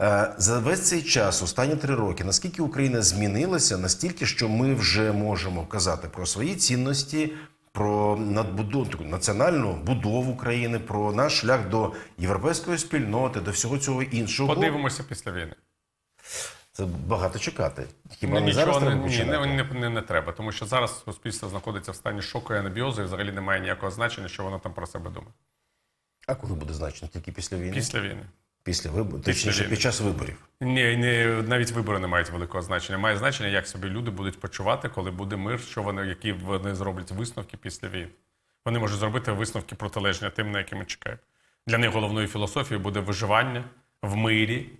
Е, За весь цей час, останні три роки, наскільки Україна змінилася, настільки, що ми вже можемо казати про свої цінності, про надбудову національну будову країни, про наш шлях до європейської спільноти, до всього цього іншого. Подивимося після війни. Це багато чекати. Хіба Ну, не зараз нічого не, треба ні, не, не, не, не треба, тому що зараз суспільство знаходиться в стані шоку і анабіозу, і взагалі немає ніякого значення, що воно там про себе думає. А коли буде значно? Тільки після війни? Після війни. Після виборів, точніше, під час виборів. Ні, ні, навіть вибори не мають великого значення. Має значення, як собі люди будуть почувати, коли буде мир, що вони, які вони зроблять висновки після війни. Вони можуть зробити висновки протилежні тим, на які ми чекаємо. Для них головною філософією буде виживання в мирі.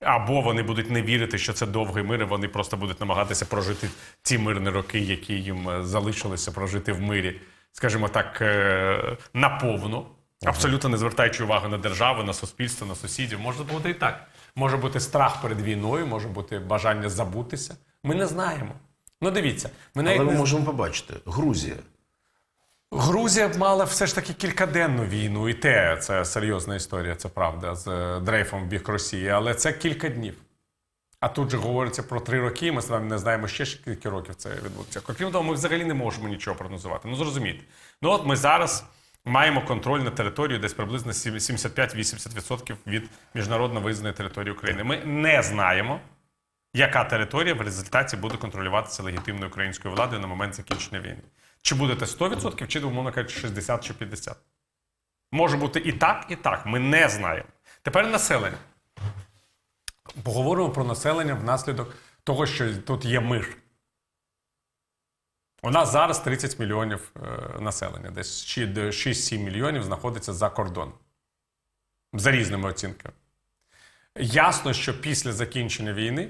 Або вони будуть не вірити, що це довгий мир, і вони просто будуть намагатися прожити ті мирні роки, які їм е, залишилося прожити в мирі, скажімо так, е, наповну, абсолютно не звертаючи увагу на державу, на суспільство, на сусідів. Може бути і так. Може бути страх перед війною, може бути бажання забутися. Ми не знаємо. Ну дивіться, ми навіть Але ми не... можемо побачити. Грузія. Грузія мала все ж таки кількаденну війну, і те це серйозна історія, це правда, з дрейфом в бік Росії, але це кілька днів. А тут же говориться про три роки. Ми з вами не знаємо ще скільки років це відбудеться. Крім того, ми взагалі не можемо нічого прогнозувати. Ну зрозумійте. Ну от ми зараз маємо контроль на територію десь приблизно 75-80% від міжнародно визнаної території України. Ми не знаємо, яка територія в результаті буде контролюватися легітимною українською владою на момент закінчення війни. Чи будете 100%, чи, умовно кажучи, 60 чи 50. Може бути і так, і так. Ми не знаємо. Тепер населення. Поговоримо про населення внаслідок того, що тут є мир. У нас зараз 30 мільйонів е, населення, десь до 6-7 мільйонів знаходиться за кордоном. За різними оцінками. Ясно, що після закінчення війни,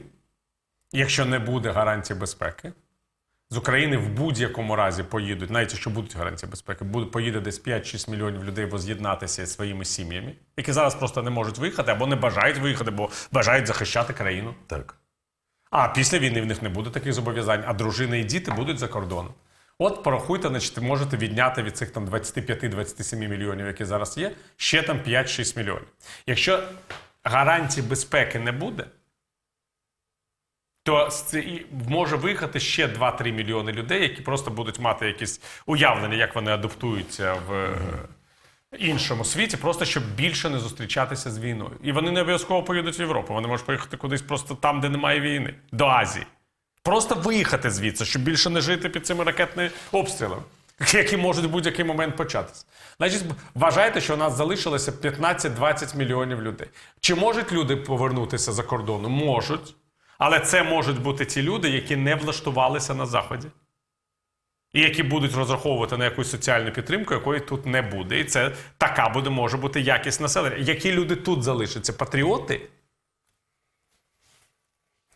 якщо не буде гарантій безпеки, з України в будь-якому разі поїдуть, навіть якщо будуть гарантії безпеки, поїде десь 5-6 мільйонів людей воз'єднатися зі своїми сім'ями, які зараз просто не можуть виїхати або не бажають виїхати, бо бажають захищати країну. Так. А після війни в них не буде таких зобов'язань, а дружини і діти будуть за кордоном. От порахуйте, значить, можете відняти від цих там 25-27 мільйонів, які зараз є, ще там 5-6 мільйонів. Якщо гарантій безпеки не буде, то може виїхати ще 2-3 мільйони людей, які просто будуть мати якісь уявлення, як вони адаптуються в е, іншому світі, просто щоб більше не зустрічатися з війною. І вони не обов'язково поїдуть в Європу. Вони можуть поїхати кудись просто там, де немає війни, до Азії. Просто виїхати звідси, щоб більше не жити під цими ракетними обстрілами, які можуть в будь-який момент початися. Значить, вважайте, що у нас залишилося 15-20 мільйонів людей. Чи можуть люди повернутися за кордону? Можуть. Але це можуть бути ті люди, які не влаштувалися на Заході. І які будуть розраховувати на якусь соціальну підтримку, якої тут не буде. І це така буде, може бути якість населення. Які люди тут залишаться? Патріоти?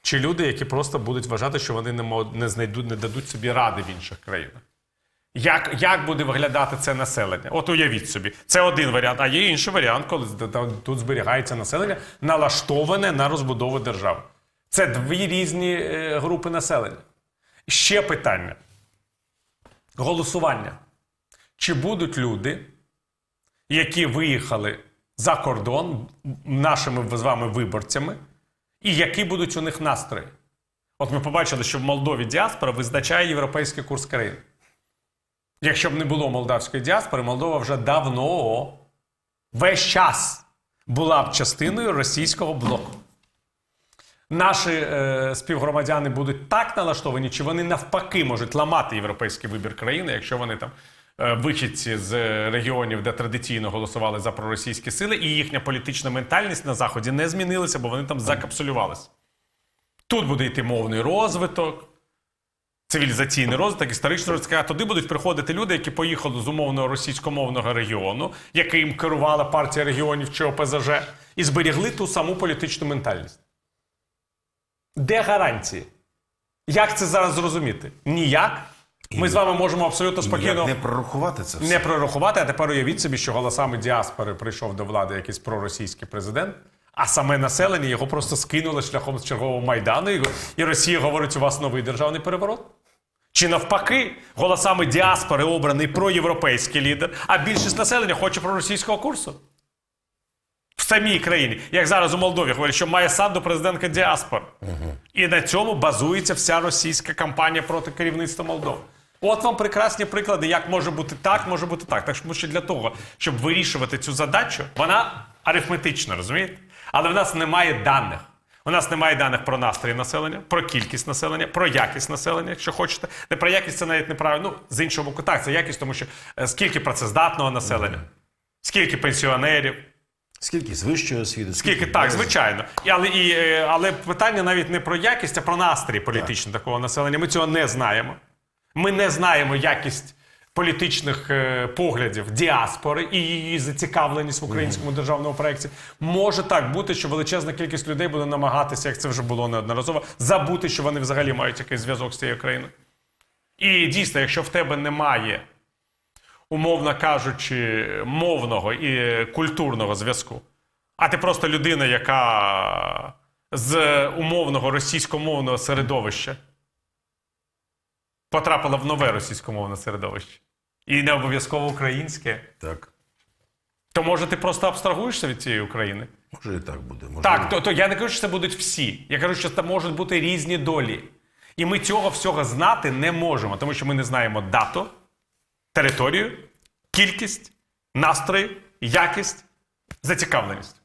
Чи люди, які просто будуть вважати, що вони не, не знайдуть, не дадуть собі ради в інших країнах? Як, як буде виглядати це населення? От уявіть собі, це один варіант, а є інший варіант, коли тут зберігається населення, налаштоване на розбудову держави. Це дві різні е, групи населення. Ще питання: голосування. Чи будуть люди, які виїхали за кордон нашими з вами виборцями, і які будуть у них настрої? От ми побачили, що в Молдові діаспора визначає європейський курс країни. Якщо б не було молдавської діаспори, Молдова вже давно, весь час була б частиною російського блоку. Наші е, співгромадяни будуть так налаштовані, чи вони навпаки можуть ламати європейський вибір країни, якщо вони там е, вихідці з регіонів, де традиційно голосували за проросійські сили, і їхня політична ментальність на заході не змінилася, бо вони там закапсулювалися. Тут буде йти мовний розвиток, цивілізаційний розвиток, історичний розвиток. А туди будуть приходити люди, які поїхали з умовного російськомовного регіону, яким керувала партія регіонів чи ОПЗЖ, і зберігли ту саму політичну ментальність. Де гарантії? Як це зараз зрозуміти? Ніяк. Ми з вами можемо абсолютно спокійно не прорахувати це все? не прорахувати, а тепер уявіть собі, що голосами діаспори прийшов до влади якийсь проросійський президент, а саме населення його просто скинуло шляхом з чергового майдану, і, і Росія говорить, у вас новий державний переворот. Чи навпаки, голосами діаспори обраний проєвропейський лідер, а більшість населення хоче проросійського курсу. Самій країні, як зараз у Молдові говорять, що має санду президентка діаспор. І на цьому базується вся російська кампанія проти керівництва Молдови. От вам прекрасні приклади, як може бути так, може бути так. Так що, для того, щоб вирішувати цю задачу, вона арифметична, розумієте? Але в нас немає даних. У нас немає даних про настрої населення, про кількість населення, про якість населення, якщо хочете. Не про якість це навіть неправильно. Ну, з іншого боку, так, це якість, тому що е, скільки працездатного населення, скільки пенсіонерів, Скільки з вищої освіти? Скільки так, звичайно. І, але, і, е, але питання навіть не про якість, а про настрій політичний такого населення. Ми цього не знаємо. Ми не знаємо якість політичних е, поглядів діаспори і її зацікавленість в українському державному проєкті. Може так бути, що величезна кількість людей буде намагатися, як це вже було неодноразово, забути, що вони взагалі мають якийсь зв'язок з цією країною. І дійсно, якщо в тебе немає умовно кажучи, мовного і культурного зв'язку. А ти просто людина, яка з умовного російськомовного середовища потрапила в нове російськомовне середовище. І не обов'язково українське. Так. То може ти просто абстрагуєшся від цієї України? Може і так буде. Може, Так, то, то я не кажу, що це будуть всі. Я кажу, що це можуть бути різні долі. І ми цього всього знати не можемо, тому що ми не знаємо дату, територію, кількість, настрої, якість, зацікавленість.